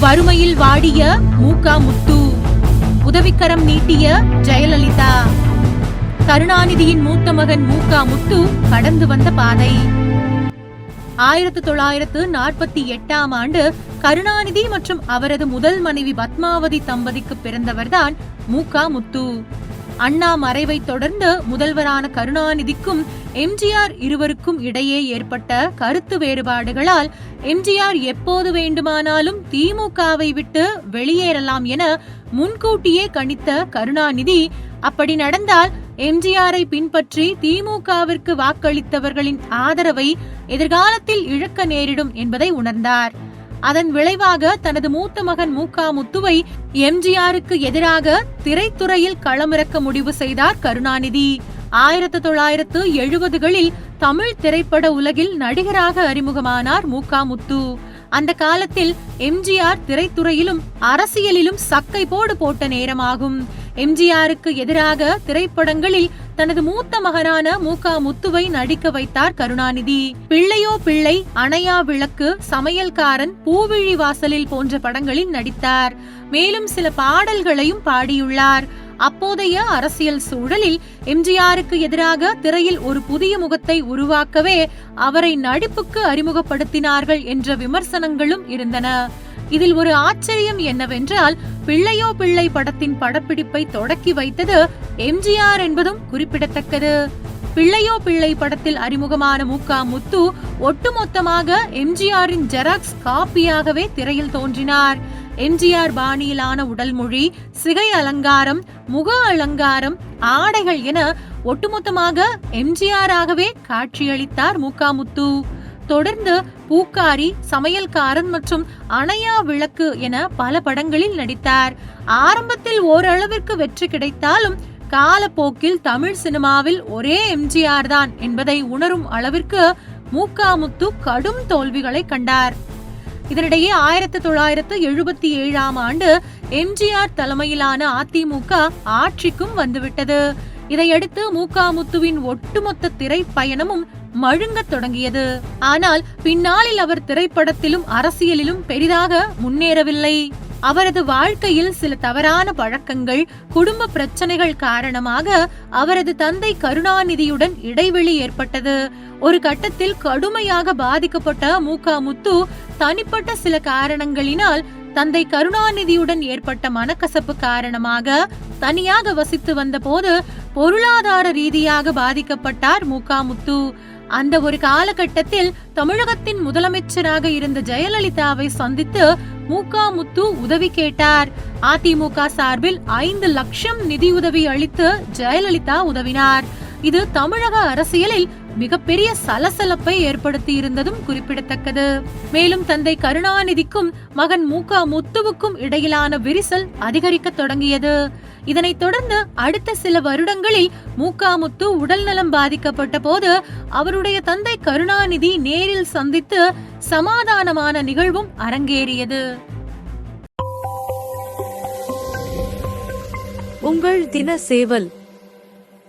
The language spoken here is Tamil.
வறுமையில் வாடிய மூகா முத்து. உதவிக்கரம் நீட்டிய ஜெயலலிதா. கருணாநிதியின் மூத்த மகன் மூகா முத்து கடந்து வந்த பாதை. ஆயிரத்து தொள்ளாயிரத்து நாற்பத்தி எட்டாம் ஆண்டு கருணாநிதி மற்றும் அவரது முதல் மனைவி பத்மாவதி தம்பதிக்கு பிறந்தவர்தான் மூகா முத்து. அண்ணா மறைவை தொடர்ந்து முதல்வரான கருணாநிதிக்கும் எம்ஜிஆர் இருவருக்கும் இடையே ஏற்பட்ட கருத்து வேறுபாடுகளால் எம்ஜிஆர் எப்போது வேண்டுமானாலும் திமுகவை விட்டு வெளியேறலாம் என முன்கூட்டியே கணித்த கருணாநிதி அப்படி நடந்தால் எம்ஜிஆரை பின்பற்றி திமுகவிற்கு வாக்களித்தவர்களின் ஆதரவை எதிர்காலத்தில் இழக்க நேரிடும் என்பதை உணர்ந்தார். அதன் விளைவாக தனது மூத்த மகன் மூகா முத்துவை எம்ஜிஆருக்கு எதிராக திரைத்துறையில் களமிறக்க முடிவு செய்தார் கருணாநிதி. ஆயிரத்து தொள்ளாயிரத்து எழுபதுகளில் தமிழ் திரைப்பட உலகில் நடிகராக அறிமுகமானார் மூகா முத்து. அந்த காலத்தில் எம்ஜிஆர் திரைத்துறையிலும் அரசியலிலும் சக்கை போடு போட்ட நேரமாகும். எம்ஜிஆருக்கு எதிராக திரைப்படங்களில் தனது மூத்த மகனான மூகா முத்துவை நடிக்க வைத்தார் கருணாநிதி. பிள்ளையோ பிள்ளை அணையா விளக்கு சமையல்காரன் பூவிழி வாசலில் போன்ற படங்களில் நடித்தார். மேலும் சில பாடல்களையும் பாடியுள்ளார். அப்போதைய அரசியல் சூழலில் எம்ஜிஆருக்கு எதிராக திரையில் ஒரு புதிய முகத்தை உருவாக்கவே அவரை நடிப்புக்கு அறிமுகப்படுத்தினார்கள் என்ற விமர்சனங்களும் இருந்தன. இதில் ஒரு ஆச்சரியம் என்னவென்றால் பிள்ளையோ பிள்ளை படத்தின் படப்பிடிப்பை தொடக்கி வைத்தது எம்ஜிஆர் என்பதும் குறிப்பிடத்தக்கது. பிள்ளையோ பிள்ளை படத்தில் அறிமுகமான மூகா முத்து ஒட்டுமொத்தமாக எம்ஜிஆரின் ஜெராக்ஸ் காப்பியாகவே திரையில் தோன்றினார். எம்ஜிஆர் பாணியிலான உடல் மொழி சிகை அலங்காரம் முக அலங்காரம் ஆடைகள் என ஒட்டுமொத்தமாக எம்ஜிஆராகவே காட்சியளித்தார் மூகா முத்து தொடர்ந்து பூக்காரி சமையல்காரன் மற்றும் அணையா விளக்கு என பல படங்களில் நடித்தார். ஆரம்பத்தில் ஓரளவிற்கு வெற்றி கிடைத்தாலும் காலப்போக்கில் தமிழ் சினிமாவில் ஒரே எம்ஜிஆர் தான் என்பதை உணரும் அளவிற்கு மூக்காமுத்து கடும் தோல்விகளை கண்டார். இதனிடையே ஆயிரத்தி தொள்ளாயிரத்து எழுபத்தி ஏழாம் ஆண்டு எம்ஜிஆர் தலைமையிலான அதிமுக ஆட்சிக்கும் வந்துவிட்டது. இதையடுத்து மூகாமுத்துவின் ஒட்டுமொத்த திரைப்பயணமும் மழுங்க தொடங்கியது. ஆனால் பின்னாளில் அவர் திரைப்படத்திலும் அரசியலிலும் பெரிதாக முன்னேறவில்லை. அவரது வாழ்க்கையில் சில தவறான பழக்கங்கள் குடும்ப பிரச்சனைகள் காரணமாக அவரது தந்தை கருணாநிதியுடன் இடைவெளி ஏற்பட்டது. ஒரு கட்டத்தில் கடுமையாக பாதிக்கப்பட்ட மூகாமுத்து தனிப்பட்ட சில காரணங்களினால் தந்தை கருணாநிதியுடன் ஏற்பட்ட மனக்கசப்பு காரணமாக தனியாக வசித்து வந்தபோது பொருளாதார ரீதியாக பாதிக்கப்பட்டார் முகாமுத்து. அந்த ஒரு காலகட்டத்தில் தமிழகத்தின் முதலமைச்சராக இருந்த ஜெயலலிதாவை சந்தித்து மு முத்து உதவி கேட்டார். அதிமுக சார்பில் ஐந்து லட்சம் நிதியுதவி அளித்து ஜெயலலிதா உதவினார். இது தமிழக அரசியலில் மிகப்பெரிய சலசலப்பை ஏற்படுத்தி இருந்ததும் குறிப்பிடத்தக்கது. மேலும் தந்தை கருணாநிதிக்கும் மகன் மூகா முத்துவுக்கும் இடையிலான விரிசல் அதிகரிக்க தொடங்கியது. இதனைத் தொடர்ந்து அடுத்த சில வருடங்களில் மூக்காமுத்து உடல்நலம் பாதிக்கப்பட்ட போது அவருடைய தந்தை கருணாநிதி நேரில் சந்தித்து சமாதானமான நிகழ்வும் அரங்கேறியது. உங்கள் தின சேவல்